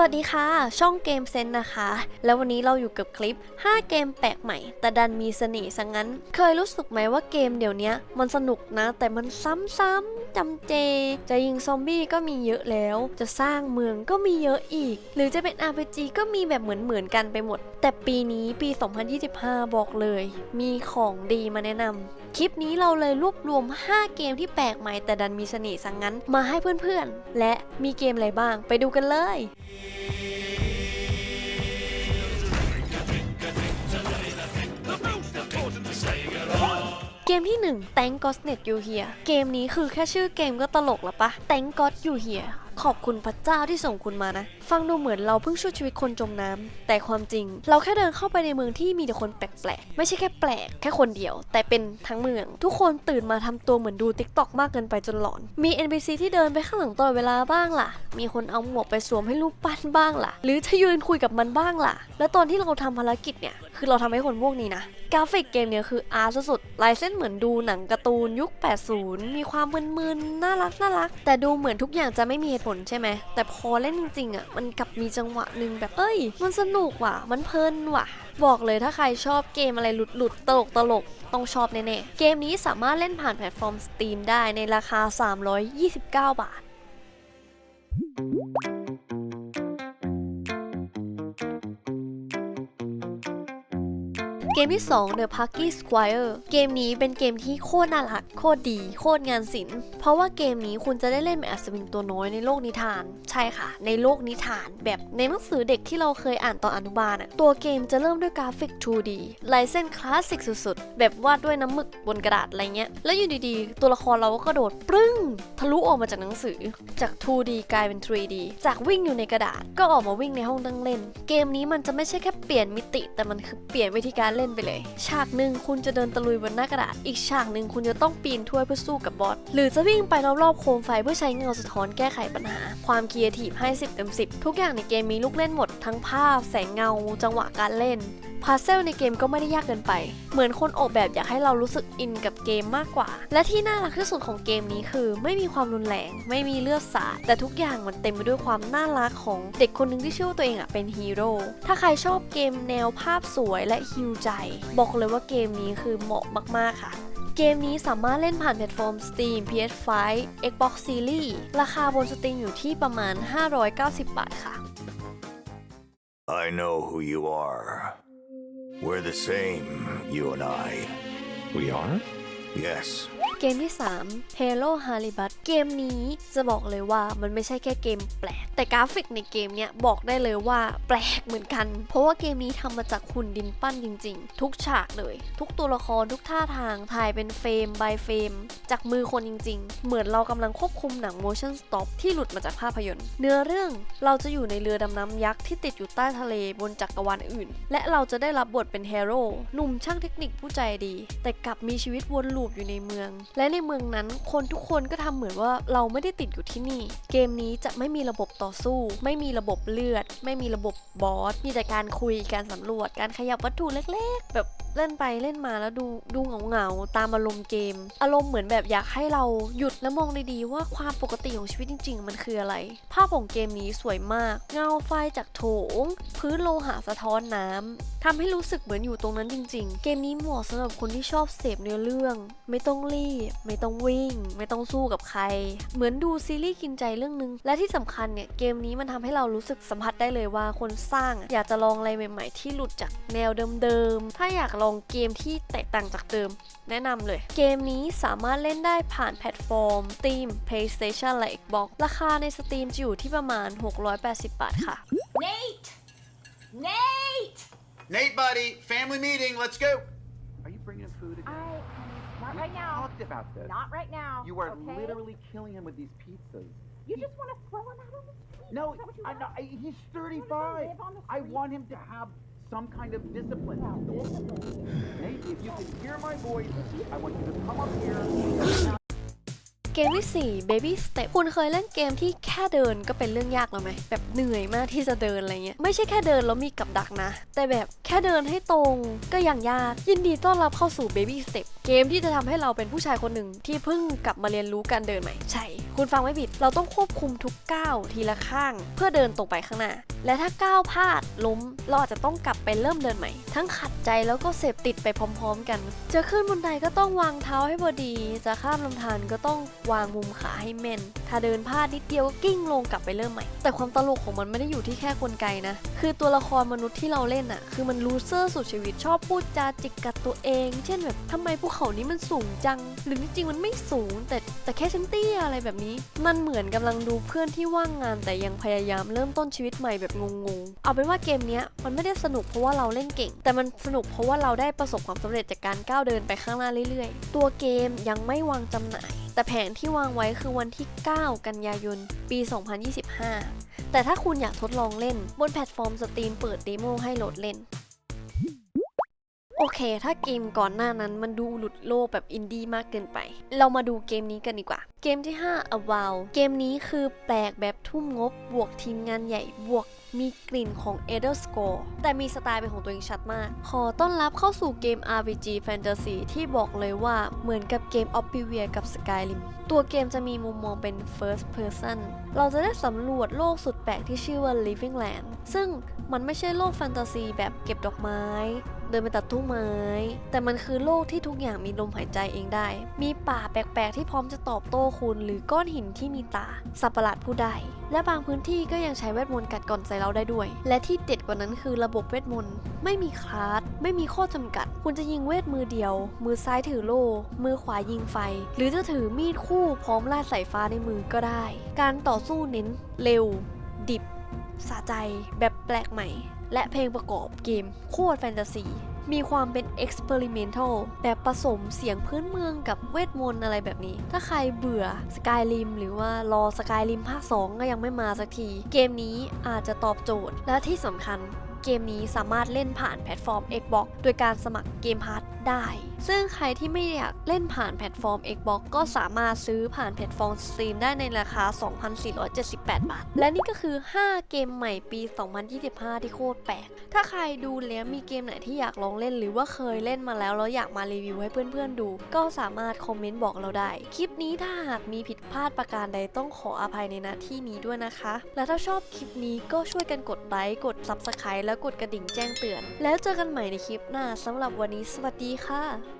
วัสดีค่ะ ช่องเกมเซนนะคะ แล้ววันนี้เราอยู่กับคลิป 5 เกมแปลกใหม่ แต่ดันมีเสน่ห์ซะงั้น เคยรู้สึกไหมว่าเกมเดี๋ยวนี้มันสนุกนะ แต่มันซ้ำๆ จำเจ จะยิงซอมบี้ก็มีเยอะแล้ว จะสร้างเมืองก็มีเยอะอีก หรือจะเป็น RPG ก็มีแบบเหมือนๆกันไปหมด แต่ปีนี้ปี 2025 บอกเลย มีของดีมาแนะนำคลิปนี้เราเลยรวบรวม 5 เกมที่แปลกใหม่แต่ดันมีเสน่ห์สังงั้นมาให้เพื่อนๆ และมีเกมอะไรบ้างไปดูกันเลย เกมที่ 1 Thank God Net You Here เกมนี้คือแค่ชื่อเกมก็ตลกแล้วปะ Thank God You Here ขอบคุณพระเจ้าที่ส่งคุณมานะ ฟังดูเหมือนเราเพิ่งช่วยชีวิตคนจมน้ำแต่ความจริง เราแค่เดินเข้าไปในเมืองที่มีแต่คนแปลกๆ ไม่ใช่แค่แปลก แค่คนเดียว แต่เป็นทั้งเมือง ทุกคนตื่นมาทำตัวเหมือนดู TikTok มากเกินไปจนหลอน มี NPC ที่เดินไปข้างหลังตลอดเวลาบ้างล่ะ มีคนเอาหมวกไปสวมให้รูปปั้นบ้างล่ะ หรือจะยืนคุยกับมันบ้างล่ะ แล้วตอนที่เราทำภารกิจเนี่ย คือเราทำให้คนพวกนี้นะกราฟิกเกมเนี่ยคืออาร์ตสุดๆลายเส้นเหมือนดูหนังการ์ตูนยุค 80 มีความมึนๆ น่ารักน่ารัก แต่ดูเหมือนทุกอย่างจะไม่มีเหตุผลใช่ไหม แต่พอเล่นจริงๆอะ มันกลับมีจังหวะหนึ่งแบบ เอ้ย มันสนุกว่ะ มันเพลินว่ะ บอกเลยถ้าใครชอบเกมอะไรหลุดๆ ตลกตลกต้องชอบแน่ๆ เกมนี้สามารถเล่นผ่านแพลตฟอร์ม Steam ได้ในราคา 329 บาท เกมที่ 2 The Parky Squire เกมนี้เป็นเกมที่โคตรน่ารัก โคตรดี โคตรงานศิลป์เพราะว่าเกมนี้คุณจะได้เล่นแบบอัศวินตัวน้อยในโลกนิทาน ใช่ค่ะ ในโลกนิทาน แบบในหนังสือเด็กที่เราเคยอ่านตอนอนุบาลอะตัวเกมจะเริ่มด้วยกราฟิก 2D ลายเส้นคลาสสิกสุดๆ แบบวาดด้วยน้ำหมึกบนกระดาษอะไรเงี้ย แล้วอยู่ดีๆ ตัวละครเราก็กระโดดปรึ้ง ทะลุออกมาจากหนังสือ จาก 2D กลายเป็น 3D จากวิ่งอยู่ในกระดาษก็ออกมาวิ่งในห้องนั่งเล่น เกมนี้มันจะไม่ใช่แค่เปลี่ยนมิติ แต่มันคือเปลี่ยนวิธีการเล่นไปเลย ฉากหนึ่งคุณจะเดินตะลุยบนหน้ากระดาษ อีกฉากหนึ่งคุณจะต้องปีนถ้วยเพื่อสู้กับบอส หรือจะวิ่งไปรอบๆโคมไฟเพื่อใช้เงาสะท้อนแก้ไขปัญหา ความครีเอทีฟให้ 10เต็ม10 ทุกอย่างในเกมมีลูกเล่นหมด ทั้งภาพ แสงเงา จังหวะการเล่น พาเซลในเกมก็ไม่ได้ยากเกินไป เหมือนคนออกแบบอยากให้เรารู้สึกอินกับเกมมากกว่า และที่น่ารักที่สุดของเกมนี้คือ ไม่มีความรุนแรง ไม่มีเลือดสาด แต่ทุกอย่างมันเต็มไปด้วยความน่ารักของเด็กคนหนึ่งที่เชื่อว่าตัวเองอะเป็นฮีโร่ ถ้าใครชอบเกมแนวภาพสวยและฮิวใจ บอกเลยว่าเกมนี้คือเหมาะมาก ๆ ค่ะเกมนี้สามารถเล่นผ่านแพลตฟอร์ม Steam, PS5, Xbox Series ราคาบน Steam อยู่ที่ประมาณ 590 บาทค่ะ I know who you are. We're the same, you and I. We are? Yes. เกมที่ 3 Halo h a l i b u t เกมนี้จะบอกเลยว่ามันไม่ใช่แค่เกมแปลก แต่กราฟิกในเกมเนี้ยบอกได้เลยว่าแปลกเหมือนกัน เพราะว่าเกมนี้ทำมาจากหุ่นดินปั้นจริง ๆ ทุกฉากเลย ทุกตัวละครทุกท่าทางถ่ายเป็นเฟรม by เฟรม จากมือคนจริง ๆ เหมือนเรากำลังควบคุมหนัง motion stop ที่หลุดมาจากภาพยนตร์ เนื้อเรื่องเราจะอยู่ในเรือดำน้ำยักษ์ที่ติดอยู่ใต้ทะเลบนจักรวาลอื่น และเราจะได้รับบทเป็นเฮโร่หนุ่มช่างเทคนิคผู้ใจดี แต่กลับมีชีวิตวนลูปอยู่ในเมืองและในเมืองนั้นคนทุกคนก็ทำเหมือนว่าเราไม่ได้ติดอยู่ที่นี่ เกมนี้จะไม่มีระบบต่อสู้ ไม่มีระบบเลือด ไม่มีระบบบอสมีแต่การคุยการสำรวจ การขยับวัตถุเล็ก ๆ แบบเล่นไปเล่นมาแล้วดูดูเหงาๆตามอารมณ์เกม อารมณ์เหมือนแบบอยากให้เราหยุดและมองดีๆว่าความปกติของชีวิตจริง ๆ มันคืออะไร ภาพของเกมนี้สวยมาก เงาไฟจากโถง พื้นโลหะสะท้อนน้ำทำให้รู้สึกเหมือนอยู่ตรงนั้นจริง ๆ เกมนี้เหมาะสำหรับคนที่ชอบเสพเนื้อเรื่อง ไม่ต้องรีบไม่ต้องวิ่ง ไม่ต้องสู้กับใคร เหมือนดูซีรีส์กินใจเรื่องนึง และที่สำคัญเนี่ยเกมนี้มันทำให้เรารู้สึกสัมผัสได้เลยว่าคนสร้างอะอยากจะลองอะไรใหม่ ๆ ที่หลุดจากแนวเดิมๆ ถ้าอยากลองเกมที่แตกต่างจากเดิม แนะนำเลย เกมนี้สามารถเล่นได้ผ่านแพลตฟอร์ม Steam PlayStation และ Xbox ราคาใน Steam จะอยู่ที่ประมาณ 680 บาทค่ะ Nate! Nate! Nate, buddy, family meeting. Let's go. Bringing him food again? I not we right now. talked about this. Not right now. you are okay? literally killing him with these pizzas. You just want to throw him out on the street. No, Is that what you I, no, I, he's You wanna go 35. live on the I want him to have some kind of discipline. Well, discipline. Nate, if you can hear my voice, I want you to come up here. เกมที่ 4 Baby Step คุณเคยเล่นเกมที่แค่เดินก็เป็นเรื่องยากแล้วไหม แบบเหนื่อยมากที่จะเดินอะไรเงี้ย ไม่ใช่แค่เดินแล้วมีกับดักนะ แต่แบบแค่เดินให้ตรงก็ยังยาก ยินดีต้อนรับเข้าสู่ Baby Step เกมที่จะทำให้เราเป็นผู้ชายคนหนึ่งที่เพิ่งกลับมาเรียนรู้การเดินใหม่ ใช่ คุณฟังไม่ผิด เราต้องควบคุมทุกก้าวทีละข้าง เพื่อเดินตรงไปข้างหน้า และถ้าก้าวพลาดล้ม เราอาจจะต้องกลับไปเริ่มเดินใหม่ ทั้งขัดใจแล้วก็เสพติดไปพร้อม ๆ กัน จะขึ้นบันไดก็ต้องวางเท้าให้พอดี จะข้ามลำธารก็ต้องวางมุมขาให้แม่นถ้าเดินพลาดนิดเดียวก็กิ้งลงกลับไปเริ่มใหม่ แต่ความตลกของมันไม่ได้อยู่ที่แค่กลไกนะ คือตัวละครมนุษย์ที่เราเล่นอะคือมันลูเซอร์สุดชีวิตชอบพูดจาจิกกัดตัวเอง เช่นแบบทำไมภูเขานี้มันสูงจัง หรือจริงๆมันไม่สูง แต่แต่แค่ฉันเตี้ยอะไรแบบนี้ มันเหมือนกำลังดูเพื่อนที่ว่างงาน แต่ยังพยายามเริ่มต้นชีวิตใหม่แบบงงๆ เอาเป็นว่าเกมเนี้ยมันไม่ได้สนุกเพราะว่าเราเล่นเก่ง แต่มันสนุกเพราะว่าเราได้ประสบความสำเร็จจากการก้าวเดินไปข้างหน้าเรื่อยๆ ตัวเกมยังไม่วางจำหน่าย แต่แผนที่วางไว้คือวันที่ 9 กันยายน ปี 2025 แต่ถ้าคุณอยากทดลองเล่น บนแพลตฟอร์มสตรีมเปิดเดโมให้โหลดเล่น โอเค ถ้าเกมก่อนหน้านั้นมันดูหลุดโลกแบบอินดี้มากเกินไป เรามาดูเกมนี้กันดีกว่า เกมที่ 5 a w o w เกมนี้คือแปลกแบบทุ่มงบบวกทีมงานใหญ่บวก มีกลิ่นของ e d e r Score แต่มีสไตล์เป็นของตัวเองชัดมาก ขอต้อนรับเข้าสู่เกม RPG Fantasy ที่บอกเลยว่าเหมือนกับเกม Oblivion กับ Skyrim ตัวเกมจะมีมุมมองเป็น First Person เราจะได้สำรวจโลกสุดแปลกที่ชื่อว่า Living Land ซึ่งมันไม่ใช่โลกแฟนตาซีแบบเก็บดอกไม้ ดินไปตัดทุ่งไม้ แต่มันคือโลกที่ทุกอย่างมีลมหายใจเองได้ มีป่าแปลกๆ ที่พร้อมจะตอบโต้คุณหรือก้อนหินที่มีตา สัตว์ประหลาดผู้ใด และบางพื้นที่ก็ยังใช้เวทมนต์กัดก่อนใส่เราได้ด้วย และที่เด็ดกว่านั้นคือระบบเวทมนต์ไม่มีคลาสไม่มีข้อจำกัด คุณจะยิงเวทมือเดียว มือซ้ายถือโล่มือขวายิงไฟ หรือจะถือมีดคู่พร้อมลาดสายฟ้าในมือก็ได้ การต่อสู้เน้นเร็ว ดิบ สะใจแบบแปลกใหม่ และเพลงประกอบเกมโคตรแฟนตาซี มีความเป็น experimental แบบผสมเสียงพื้นเมืองกับเวทมนต์อะไรแบบนี้ ถ้าใครเบื่อ Skyrim หรือว่ารอ Skyrim ภาค 2 ก็ยังไม่มาสักที เกมนี้อาจจะตอบโจทย์และที่สำคัญเกมนี้สามารถเล่นผ่านแพลตฟอร์ม Xbox โดยการสมัครเกมพาร์ทได้ ซึ่งใครที่ไม่อยากเล่นผ่านแพลตฟอร์ม Xbox ก็สามารถซื้อผ่านแพลตฟอร์ม Steam ได้ในราคา 2,478 บาท และนี่ก็คือ 5 เกมใหม่ปี 2025 ที่โคตรแปลก ถ้าใครดูแล้วมีเกมไหนที่อยากลองเล่นหรือว่าเคยเล่นมาแล้วแล้วอยากมารีวิวให้เพื่อนๆดู ก็สามารถคอมเมนต์บอกเราได้ คลิปนี้ถ้าหากมีผิดพลาดประการใดต้องขออภัยในหน้าที่นี้ด้วยนะคะ และถ้าชอบคลิปนี้ก็ช่วยกันกดไลค์ กด Subscribe แล้วกดกระดิ่งแจ้งเตือน แล้วเจอกันใหม่ในคลิปหน้าสำหรับวันนี้สวัสดีค่ะ